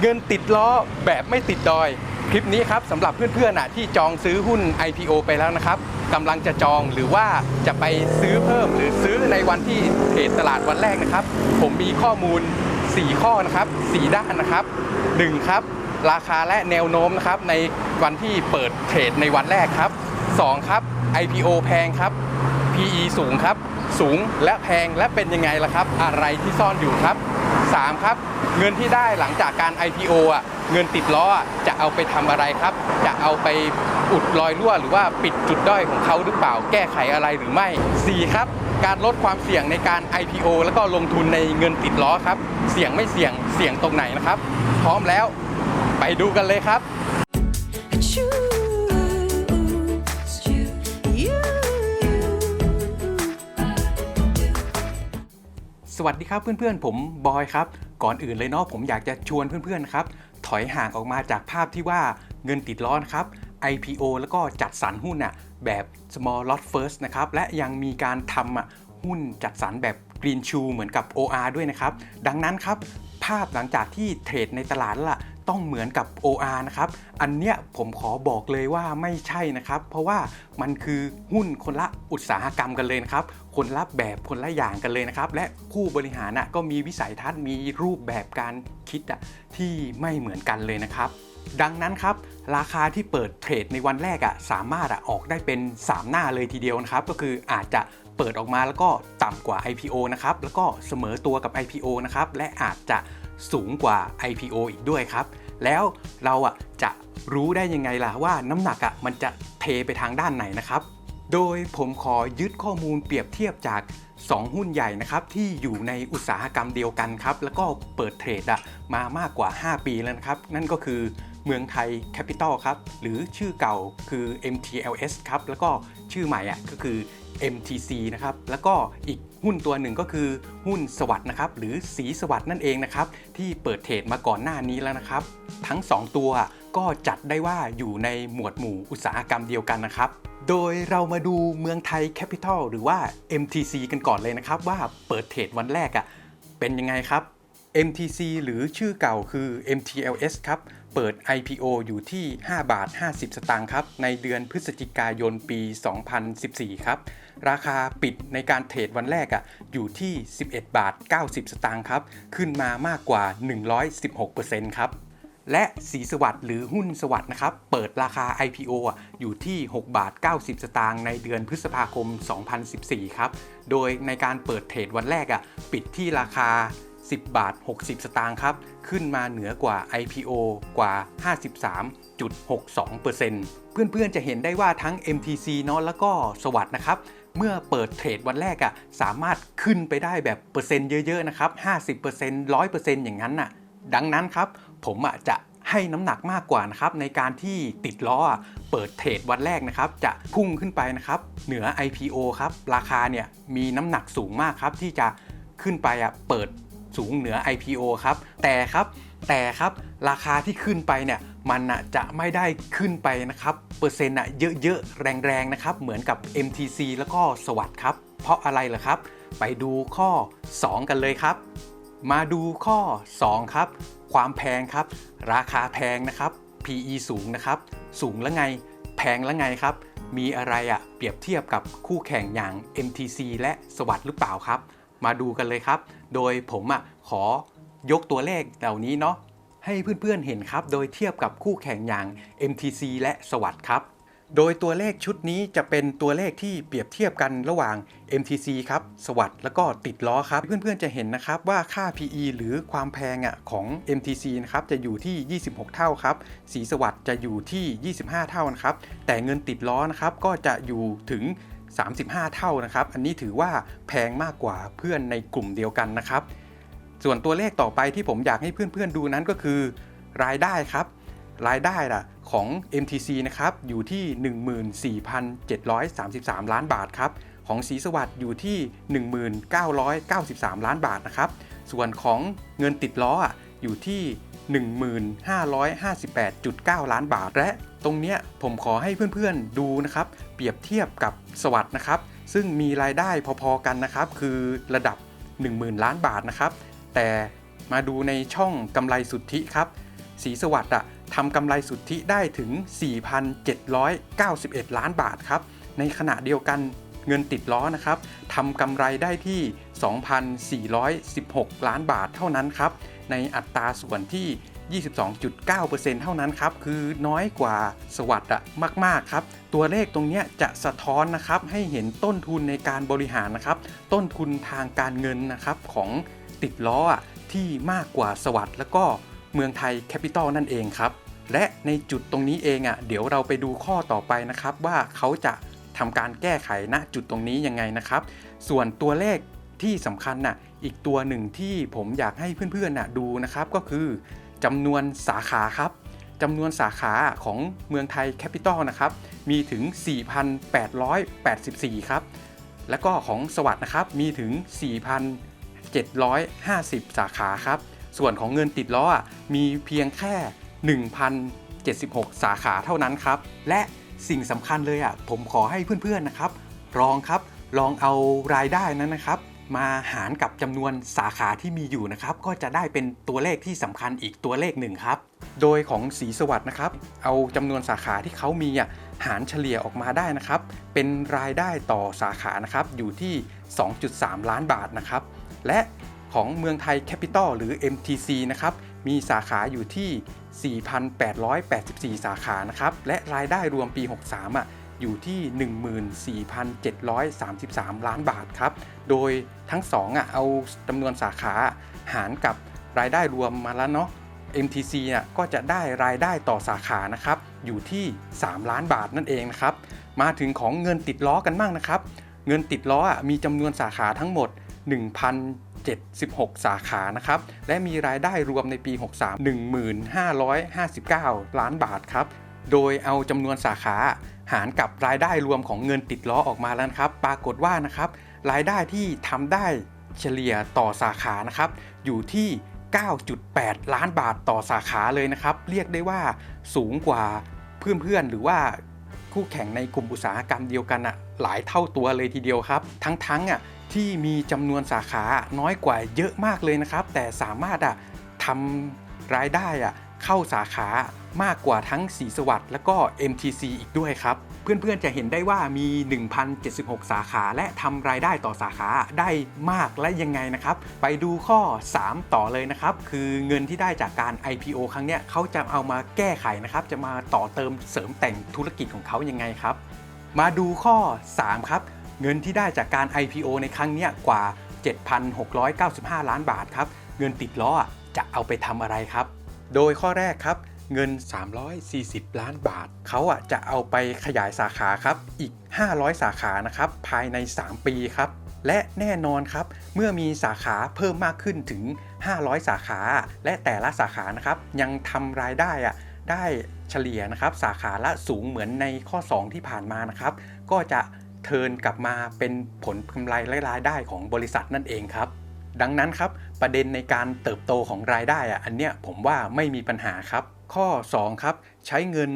เงินติดล้อแบบไม่ติดดอย คลิปนี้ครับสำหรับเพื่อนๆนะที่จองซื้อหุ้น IPO ไปแล้วนะครับกำลังจะจองหรือว่าจะไปซื้อเพิ่มหรือซื้อในวันที่เทรดตลาดวันแรกนะครับ ผมมีข้อมูล 4 ข้อนะครับ 4 ด้านนะครับ 1 ครับ ราคาและแนวโน้มนะครับในวันที่เปิดเทรดในวันแรกครับ 2 ครับ IPO แพงครับ PE สูงครับ สูงและแพงและเป็นยังไงล่ะครับ อะไรที่ซ่อนอยู่ครับ 3ครับเงินที่ได้หลังจากการ IPO อะเงินติดล้อจะเอาไปทำอะไรครับ จะเอาไปอุดรอยรั่ว หรือว่าปิดจุดด้อยของเขาหรือเปล่าแก้ไขอะไรหรือไม่ 4 ครับ การลดความเสี่ยงในการ IPO แล้วก็ลงทุนในเงินติดล้อครับ เสี่ยงไม่เสี่ยงเสี่ยงตรงไหนนะครับ พร้อมแล้วไปดูกันเลยครับ สวัสดีครับเพื่อนๆ ผมบอยครับ ก่อนอื่นเลยเนาะผมอยากจะชวนเพื่อนๆครับ ถอยห่างออกมาจากภาพที่ว่าเงินติดล้อนครับ IPO แล้วก็จัดสรรหุ้นอะแบบ small lot first นะครับ และยังมีการทำอะหุ้นจัดสรรแบบ green shoe เหมือนกับ OR ด้วยนะครับ ดังนั้นครับ ภาพหลังจากที่เทรดในตลาดแล้วล่ะ ต้องเหมือนกับ OR นะครับ อันเนี้ยผมขอบอกเลยว่าไม่ใช่นะครับ เพราะว่ามันคือหุ้นคนละอุตสาหกรรมกันเลยนะครับ คนละแบบคนละอย่างกันเลยนะครับ และผู้บริหารน่ะก็มีวิสัยทัศน์มีรูปแบบการคิดอะที่ไม่เหมือนกันเลยนะครับดังนั้นครับ ราคาที่เปิดเทรดในวันแรกอะสามารถอะออกได้เป็น 3 หน้าเลยทีเดียวนะครับ ก็คืออาจจะเปิดออกมาแล้วก็ต่ำกว่า IPO นะครับ แล้วก็เสมอตัวกับ IPO นะครับ และอาจจะ สูงกว่า IPO อีกด้วยครับ แล้วเราอะจะรู้ได้ยังไงล่ะว่าน้ำหนักอะมันจะเทไปทางด้านไหนนะครับ โดยผมขอยึดข้อมูลเปรียบเทียบจาก 2 หุ้นใหญ่นะครับที่อยู่ในอุตสาหกรรมเดียวกันครับ แล้วก็เปิดเทรดอะมามากกว่า 5 ปีแล้วนะครับ นั่นก็คือเมืองไทยแคปิตอลครับ หรือชื่อเก่าคือ MTLS ครับ แล้วก็ชื่อใหม่อะก็คือ MTC นะครับ แล้วก็อีก หุ้นตัวหนึ่งก็คือหุ้นสวัสด์นะครับหรือสีสวัสด์นั่นเองนะครับที่เปิดเทรดมาก่อนหน้านี้แล้วนะครับ ทั้ง 2 ตัวก็จัดได้ว่าอยู่ในหมวดหมู่อุตสาหกรรมเดียวกันนะครับ โดยเรามาดูเมืองไทยแคปิตอลหรือว่า MTC กันก่อนเลยนะครับ ว่าเปิดเทรดวันแรกอะ่ะเป็นยังไงครับ MTC หรือชื่อเก่าคือ MTLS ครับ เปิด IPO อยู่ที่ 5 บาท 50 สตางค์ครับ ในเดือนพฤศจิกายนปี 2014 ครับ ราคาปิดในการเทรดวันแรกอะ่ะอยู่ที่ 11 บาท 90 สตางค์ครับ ขึ้นมามากกว่า 116%ครับและสีสวัสด์หรือหุ้นสวัสด์นะครับ เปิดราคา IPO อะอยู่ที่ 6 บาท 90 สตางค์ในเดือนพฤษภาคม 2014 ครับ โดยในการเปิดเทรดวันแรกอะปิดที่ราคา 10 บาท 60 สตางค์ครับ ขึ้นมาเหนือกว่า IPO กว่า 53.62%เพื่อนๆจะเห็นได้ว่าทั้ง MTC เนาะแล้วก็สวัสด์นะครับ เมื่อเปิดเทรดวันแรกอะสามารถขึ้นไปได้แบบเปอร์เซ็นต์เยอะๆนะครับ50% 100%อย่างนั้นน่ะ ดังนั้นครับ ผมอะจะให้น้ำหนักมากกว่านะครับในการที่ติดล้อเปิดเทรดวันแรกนะครับ จะพุ่งขึ้นไปนะครับเหนือ IPO ครับ ราคาเนี่ยมีน้ำหนักสูงมากครับที่จะขึ้นไปอะเปิด สูงเหนือ IPO ครับ แต่ครับแต่ครับราคาที่ขึ้นไปเนี่ยมันจะไม่ได้ขึ้นไปนะครับ เปอร์เซ็นต์อะเยอะๆ แรงๆ นะครับ เหมือนกับ MTC แล้วก็สวัสด์ครับ เพราะอะไรเหรอครับ ไปดูข้อ 2 กันเลยครับ มาดูข้อ 2 ครับ ความแพงครับ ราคาแพงนะครับ PE สูงนะครับ สูงแล้วไง แพงแล้วไงครับ มีอะไรอะเปรียบเทียบกับคู่แข่งอย่าง MTC และสวัสด์หรือเปล่าครับ มาดูกันเลยครับ โดยผมอะขอยกตัวเลขเหล่านี้เนาะให้เพื่อนๆเห็นครับ โดยเทียบกับคู่แข่งอย่าง MTC และสวัสด์ครับ โดยตัวเลขชุดนี้จะเป็นตัวเลขที่เปรียบเทียบกันระหว่าง MTC ครับ สวัสด์แล้วก็ติดล้อครับ เพื่อนๆจะเห็นนะครับว่าค่า PE หรือความแพงอะของ MTC นะครับจะอยู่ที่ 26 เท่าครับ สีสวัสด์จะอยู่ที่ 25 เท่านะครับ แต่เงินติดล้อนะครับก็จะอยู่ถึง 35 เท่านะครับ อันนี้ถือว่าแพงมากกว่าเพื่อนในกลุ่มเดียวกันนะครับ ส่วนตัวเลขต่อไปที่ผมอยากให้เพื่อนๆดูนั้นก็คือ รายได้ครับ รายได้ล่ะของ MTC นะครับอยู่ที่ 14,733 ล้านบาทครับของสีสวัสด์อยู่ที่ 1993 ล้านบาทนะครับ ส่วนของเงินติดล้ออะอยู่ที่ 1558.9 ล้านบาท และตรงเนี้ยผมขอให้เพื่อนๆดูนะครับ เปรียบเทียบกับสวัสด์นะครับ ซึ่งมีรายได้พอๆกันนะครับ คือระดับ 10,000 ล้านบาทนะครับ แต่มาดูในช่องกำไรสุทธิครับสีสวัสด์อะทำกำไรสุทธิได้ถึง 4,791 ล้านบาทครับ ในขณะเดียวกันเงินติดล้อนะครับทำกำไรได้ที่ 2,416 ล้านบาทเท่านั้นครับ ในอัตราส่วนที่ 22.9%เท่านั้นครับ คือน้อยกว่าสวัสด์อะมาก ๆ ครับ ตัวเลขตรงนี้จะสะท้อนนะครับให้เห็นต้นทุนในการบริหารนะครับ ต้นทุนทางการเงินนะครับของติดล้อที่มากกว่าสวัสด์แล้วก็เมืองไทยแคปิตอลนั่นเองครับ และในจุดตรงนี้เองอะ่ะเดี๋ยวเราไปดูข้อต่อไปนะครับ ว่าเขาจะทำการแก้ไขณจุดตรงนี้ยังไงนะครับ ส่วนตัวเลขที่สำคัญน่ะ อีกตัวหนึ่งที่ผมอยากให้เพื่อนๆนะดูนะครับก็คือจำนวนสาขาครับจำนวนสาขาของเมืองไทยแคปิตอลนะครับ มีถึง 4,884 ครับ แล้วก็ของสวัสดนะครับ มีถึง 4,750 สาขาครับ ส่วนของเงินติดล้อมีเพียงแค่ 1,076 สาขาเท่านั้นครับ และสิ่งสำคัญเลยอะผมขอให้เพื่อนๆนะครับ ลองครับ ลองเอารายได้นั้นนะครับ มาหารกับจำนวนสาขาที่มีอยู่นะครับ ก็จะได้เป็นตัวเลขที่สำคัญอีกตัวเลขหนึ่งครับ โดยของสีสวัสด์นะครับ เอาจำนวนสาขาที่เขามีอะหารเฉลี่ยออกมาได้นะครับ เป็นรายได้ต่อสาขานะครับอยู่ที่ 2.3 ล้านบาทนะครับ และของเมืองไทยแคปิตอลหรือ MTC นะครับ มีสาขาอยู่ที่ 4,884 สาขานะครับ และรายได้รวมปี 63อะ อยู่ที่ 14,733 ล้านบาทครับ โดยทั้งสองอะเอาจำนวนสาขาหารกับรายได้รวมมาแล้วเนาะ MTC อะก็จะได้รายได้ต่อสาขานะครับอยู่ที่ 3 ล้านบาทนั่นเองนะครับ มาถึงของเงินติดล้อกันบ้างนะครับ เงินติดล้ออะมีจำนวนสาขาทั้งหมด 1,076 สาขา นะครับ และมีรายได้รวมในปี 63 1,559 ล้านบาท ครับ โดยเอาจำนวนสาขาหารกับรายได้รวมของเงินติดล้อออกมาแล้วนะครับ ปรากฏว่านะครับรายได้ที่ทำได้เฉลี่ยต่อสาขานะครับอยู่ที่ 9.8 ล้านบาทต่อสาขาเลยนะครับ เรียกได้ว่าสูงกว่าเพื่อนๆหรือว่าคู่แข่งในกลุ่มอุตสาหกรรมเดียวกันอะหลายเท่าตัวเลยทีเดียวครับ ทั้งๆอะที่มีจำนวนสาขาน้อยกว่าเยอะมากเลยนะครับ แต่สามารถอะทำรายได้อะ เข้าสาขามากกว่าทั้งสีสวัสด์และก็ MTC อีกด้วยครับ เพื่อนๆจะเห็นได้ว่ามี 1,076 สาขาและทำรายได้ต่อสาขาได้มากและยังไงนะครับ ไปดูข้อ 3 ต่อเลยนะครับ คือเงินที่ได้จากการ IPO ครั้งเนี้ยเขาจะเอามาแก้ไขนะครับ จะมาต่อเติมเสริมแต่งธุรกิจของเขายังไงครับ มาดูข้อ 3 ครับ เงินที่ได้จากการ IPO ในครั้งเนี้ยกว่า 7,695 ล้านบาทครับ เงินติดล้อจะเอาไปทำอะไรครับ โดยข้อแรกครับ เงิน 340 ล้านบาท เขาอะจะเอาไปขยายสาขาครับ อีก 500 สาขานะครับ ภายใน 3 ปีครับ และแน่นอนครับ เมื่อมีสาขาเพิ่มมากขึ้นถึง 500 สาขา และแต่ละสาขานะครับ ยังทำรายได้อะได้เฉลี่ยนะครับ สาขาละสูงเหมือนในข้อ 2 ที่ผ่านมานะครับ ก็จะเทิร์นกลับมาเป็นผลกำไรและรายได้ของบริษัทนั่นเองครับ ดังนั้นครับ ประเด็นในการเติบโตของรายได้อะอันเนี้ยผมว่าไม่มีปัญหาครับ ข้อ 2 ครับ ใช้เงิน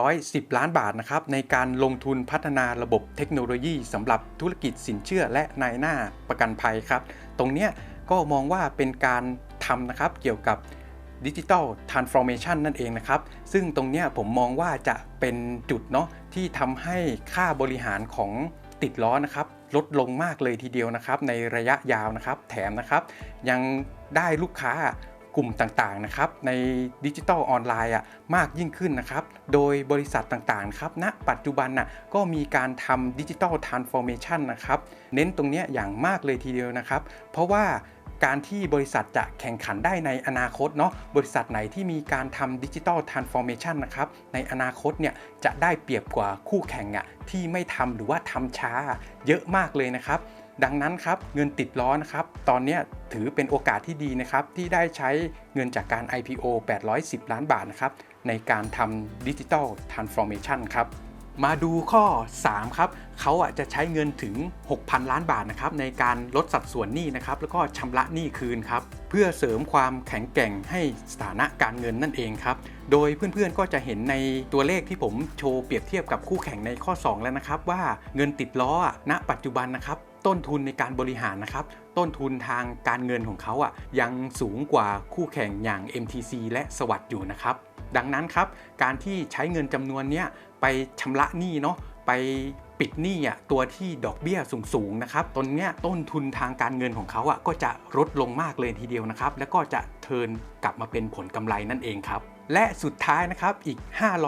810 ล้านบาทนะครับในการลงทุนพัฒนาระบบเทคโนโลยีสำหรับธุรกิจสินเชื่อและนายหน้าประกันภัยครับ ตรงเนี้ยก็มองว่าเป็นการทำนะครับเกี่ยวกับดิจิ t a ลทรานส์ฟอร์เมชันนั่นเองนะครับ ซึ่งตรงเนี้ยผมมองว่าจะเป็นจุดเนาะที่ทำให้ค่าบริหารของติดล้อนะครับ ลดลงมากเลยทีเดียวนะครับ ในระยะยาวนะครับ แถมนะครับยังได้ลูกค้ากลุ่มต่างๆนะครับในดิจิทัลออนไลน์อะมากยิ่งขึ้นนะครับ โดยบริษัทต่างๆครับณปัจจุบันน่ะก็มีการทำดิจิทัลทรานส์ฟอร์เมชันนะครับ เน้นตรงเนี้ยอย่างมากเลยทีเดียวนะครับ เพราะว่า การที่บริษัทจะแข่งขันได้ในอนาคตเนาะบริษัทไหนที่มีการทำดิจิทัลทรานส์ฟอร์เมชันนะครับในอนาคตเนี่ยจะได้เปรียบกว่าคู่แข่งอะที่ไม่ทำหรือว่าทำช้าเยอะมากเลยนะครับดังนั้นครับเงินติดล้อนะครับตอนนี้ถือเป็นโอกาสที่ดีนะครับที่ได้ใช้เงินจากการ IPO 810 ล้านบาทนะครับในการทำดิจิทัลทรานส์ฟอร์เมชันครับ มาดูข้อ 3 ครับเขาอะจะใช้เงินถึง 6,000 ล้านบาทนะครับในการลดสัดส่วนหนี้นะครับแล้วก็ชำระหนี้คืนครับเพื่อเสริมความแข็งแกร่งให้สถานะการเงินนั่นเองครับโดยเพื่อนๆก็จะเห็นในตัวเลขที่ผมโชว์เปรียบเทียบกับคู่แข่งในข้อ 2 แล้วนะครับ ว่าเงินติดล้ออะณปัจจุบันนะครับต้นทุนในการบริหารนะครับ ต้นทุนทางการเงินของเขาอะยังสูงกว่าคู่แข่งอย่าง MTC และสวัสด์อยู่นะครับ ดังนั้นครับ การที่ใช้เงินจำนวนเนี้ยไปชำระหนี้เนาะไปปิดหนี้อะตัวที่ดอกเบี้ยสูงๆนะครับตนเนี้ยต้นทุนทางการเงินของเขาอะก็จะลดลงมากเลยทีเดียวนะครับ แล้วก็จะเทิร์นกลับมาเป็นผลกำไรนั่นเองครับ และสุดท้ายนะครับอีก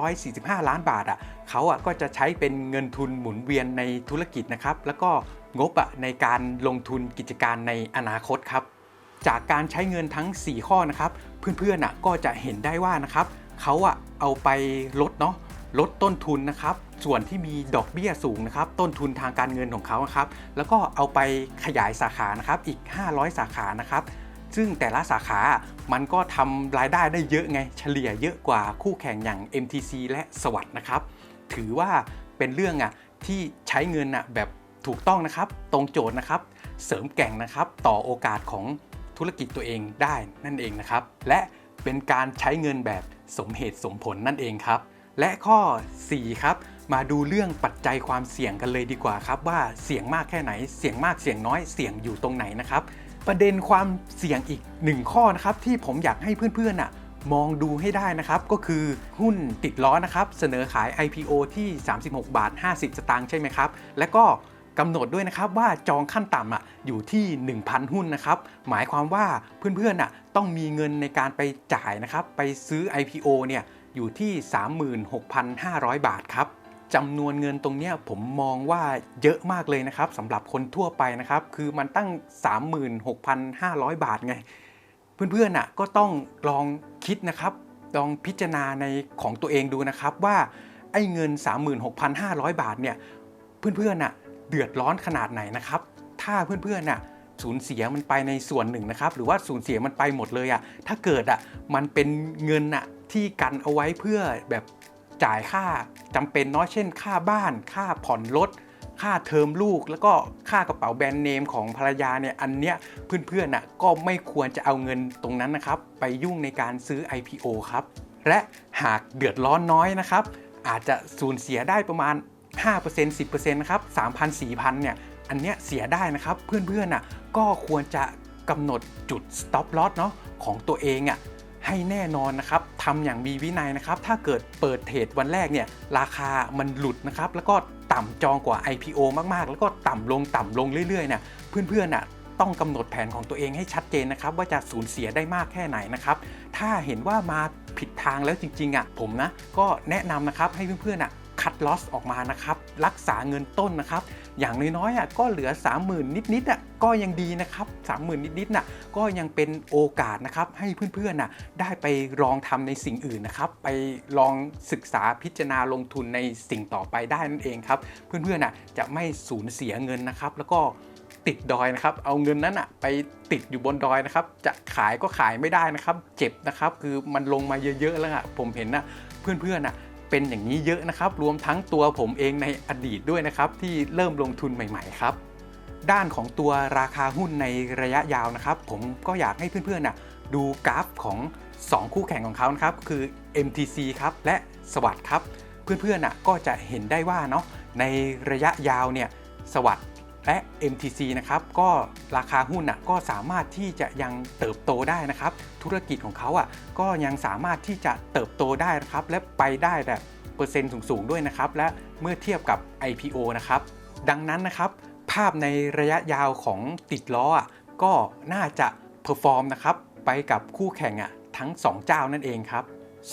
545 ล้านบาทอะเขาอะก็จะใช้เป็นเงินทุนหมุนเวียนในธุรกิจนะครับ แล้วก็งบอะในการลงทุนกิจการในอนาคตครับ จากการใช้เงินทั้ง 4 ข้อนะครับ เพื่อนๆน่ะก็จะเห็นได้ว่านะครับ เขาอะเอาไปลดเนาะลดต้นทุนนะครับ ส่วนที่มีดอกเบี้ยสูงนะครับ ต้นทุนทางการเงินของเขาครับ แล้วก็เอาไปขยายสาขานะครับ อีก 500 สาขานะครับ ซึ่งแต่ละสาขา มันก็ทำรายได้ได้เยอะไง เฉลี่ยเยอะกว่าคู่แข่งอย่าง MTC และสวัสด์นะครับ ถือว่าเป็นเรื่องอะที่ใช้เงินอะแบบถูกต้องนะครับ ตรงโจทย์นะครับ เสริมแก่งนะครับ ต่อโอกาสของธุรกิจตัวเองได้นั่นเองนะครับ และ เป็นการใช้เงินแบบสมเหตุสมผลนั่นเองครับ และข้อ 4 ครับ มาดูเรื่องปัจจัยความเสี่ยงกันเลยดีกว่าครับ ว่าเสี่ยงมากแค่ไหน เสี่ยงมากเสี่ยงน้อยเสี่ยงอยู่ตรงไหนนะครับ ประเด็นความเสี่ยงอีกหนึ่งข้อนะครับที่ผมอยากให้เพื่อนๆน่ะมองดูให้ได้นะครับ ก็คือหุ้นติดล้อนะครับ เสนอขาย IPO ที่ 36 บาท 50 สตางค์ใช่ไหมครับ และก็ กำหนดด้วยนะครับว่าจองขั้นต่ำอะอยู่ที่ 1,000 หุ้นนะครับ หมายความว่าเพื่อนๆน่ะต้องมีเงินในการไปจ่ายนะครับ ไปซื้อ IPO เนี่ยอยู่ที่ 36,500 บาทครับจำนวนเงินตรงเนี้ยผมมองว่าเยอะมากเลยนะครับสำหรับคนทั่วไปนะครับ คือมันตั้ง 36,500 บาทไง เพื่อนๆน่ะก็ต้องลองคิดนะครับ ลองพิจารณาในของตัวเองดูนะครับว่าไอ้เงิน 36,500 บาทเนี่ยเพื่อนๆน่ะ เดือดร้อนขนาดไหนนะครับ ถ้าเพื่อนๆน่ะสูญเสียมันไปในส่วนหนึ่งนะครับ หรือว่าสูญเสียมันไปหมดเลยอะ่ะถ้าเกิดอะ่ะมันเป็นเงินอะ่ะที่กันเอาไว้เพื่อแบบจ่ายค่าจำเป็นเนาะเช่น ค่าบ้าน ค่าผ่อนรถค่าเทอมลูกแล้วก็ค่ากระเป๋าแบรนด์เนมของภรรยาเนี่ยอันเนี้ยเพื่อนๆน่ะก็ไม่ควรจะเอาเงินตรงนั้นนะครับ ไปยุ่งในการซื้อ IPO ครับ และหากเดือดร้อนน้อยนะครับ อาจจะสูญเสียได้ประมาณ 5% 10%นะครับ3,000 4,000เนี่ยอันเนี้ยเสียได้นะครับเพื่อนๆน่ะก็ควรจะกำหนดจุด stop loss เนาะของตัวเองอะให้แน่นอนนะครับทำอย่างมีวินัยนะครับ ถ้าเกิดเปิดเทรดวันแรกเนี่ยราคามันหลุดนะครับ แล้วก็ต่ำจองกว่า IPO มากๆ แล้วก็ต่ำลงต่ำลงเรื่อยๆเนี่ยเพื่อนๆน่ะต้องกำหนดแผนของตัวเองให้ชัดเจนนะครับ ว่าจะสูญเสียได้มากแค่ไหนนะครับ ถ้าเห็นว่ามาผิดทางแล้วจริงๆอะผมนะก็แนะนำนะครับให้เพื่อนๆอะ คัดลอสออกมานะครับ รักษาเงินต้นนะครับ อย่างน้อยๆอะก็เหลือ 30,000 นิดๆอะก็ยังดีนะครับ30,000 นิดๆน่ะก็ยังเป็นโอกาสนะครับให้เพื่อนๆน่ะได้ไปลองทำในสิ่งอื่นนะครับ ไปลองศึกษาพิจารณาลงทุนในสิ่งต่อไปได้นั่นเองครับ เพื่อนๆน่ะจะไม่สูญเสียเงินนะครับ แล้วก็ติดดอยนะครับ เอาเงินนั้นอะไปติดอยู่บนดอยนะครับ จะขายก็ขายไม่ได้นะครับ เจ็บนะครับ คือมันลงมาเยอะๆแล้วอะผมเห็นนะเพื่อนๆน่ะ เป็นอย่างนี้เยอะนะครับ รวมทั้งตัวผมเองในอดีตด้วยนะครับ ที่เริ่มลงทุนใหม่ๆครับ ด้านของตัวราคาหุ้นในระยะยาวนะครับ ผมก็อยากให้เพื่อนๆนะดูกราฟของ 2 คู่แข่งของเขานะครับ คือ MTC ครับและสวัสด์ครับ เพื่อนๆนะก็จะเห็นได้ว่าเนาะในระยะยาวเนี่ยสวัสด์ และ MTC นะครับก็ราคาหุ้นน่ะก็สามารถที่จะยังเติบโตได้นะครับ ธุรกิจของเขาอะก็ยังสามารถที่จะเติบโตได้นะครับและไปได้แบบเปอร์เซ็นต์สูงๆด้วยนะครับ และเมื่อเทียบกับ IPO นะครับ ดังนั้นนะครับ ภาพในระยะยาวของติดล้ออะก็น่าจะเพอร์ฟอร์มนะครับไปกับคู่แข่งอะทั้ง 2 เจ้านั่นเองครับ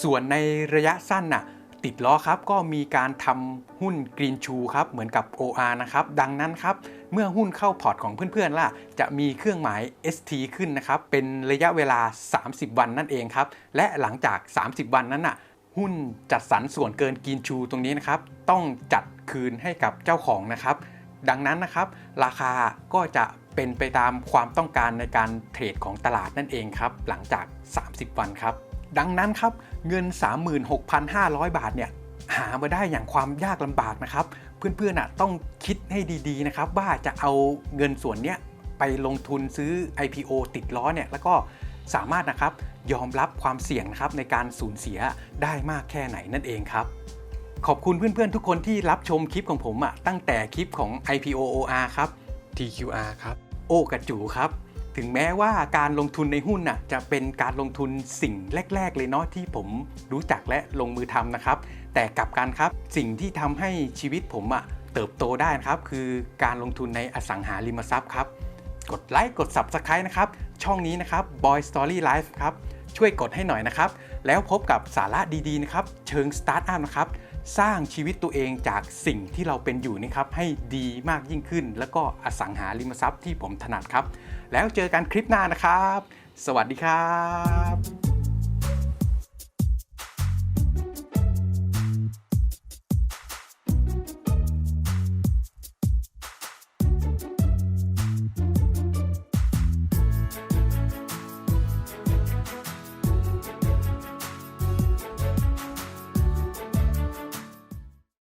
ส่วนในระยะสั้นน่ะติดล้อครับก็มีการทำหุ้นกรีนชูครับเหมือนกับ OR นะครับดังนั้นครับ เมื่อหุ้นเข้าพอร์ตของเพื่อนๆล่ะ จะมีเครื่องหมาย ST ขึ้นนะครับ เป็นระยะเวลา 30 วันนั่นเองครับ และหลังจาก 30 วันนั้นน่ะ หุ้นจัดสรรส่วนเกินกินชูตรงนี้นะครับ ต้องจัดคืนให้กับเจ้าของนะครับ ดังนั้นนะครับ ราคาก็จะเป็นไปตามความต้องการในการเทรดของตลาดนั่นเองครับ หลังจาก 30 วันครับ ดังนั้นครับ เงิน 36,500 บาทเนี่ยหามาได้อย่างความยากลำบากนะครับ เพื่อนๆอะต้องคิดให้ดีๆนะครับว่าจะเอาเงินส่วนเนี้ยไปลงทุนซื้อ IPO ติดล้อเนี่ยแล้วก็สามารถนะครับยอมรับความเสี่ยงนะครับในการสูญเสียได้มากแค่ไหนนั่นเองครับ ขอบคุณเพื่อนๆทุกคนที่รับชมคลิปของผมอะตั้งแต่คลิปของ IPO OR ครับ TQR ครับโอ้กระจูครับถึงแม้ว่าการลงทุนในหุ้นน่ะจะเป็นการลงทุนสิ่งแรก ๆ เลยเนาะที่ผมรู้จักและลงมือทำนะครับ แต่กลับกันครับสิ่งที่ทำให้ชีวิตผมอะเติบโตได้นะครับ คือการลงทุนในอสังหาริมทรัพย์ครับ กดไลค์กด Subscribe นะครับ ช่องนี้นะครับ Boy Story Life ครับ ช่วยกดให้หน่อยนะครับ แล้วพบกับสาระดีๆนะครับ เชิงสตาร์ทอัพนะครับ สร้างชีวิตตัวเองจากสิ่งที่เราเป็นอยู่นะครับ ให้ดีมากยิ่งขึ้น แล้วก็อสังหาริมทรัพย์ที่ผมถนัดครับ แล้วเจอกันคลิปหน้านะครับ สวัสดีครับ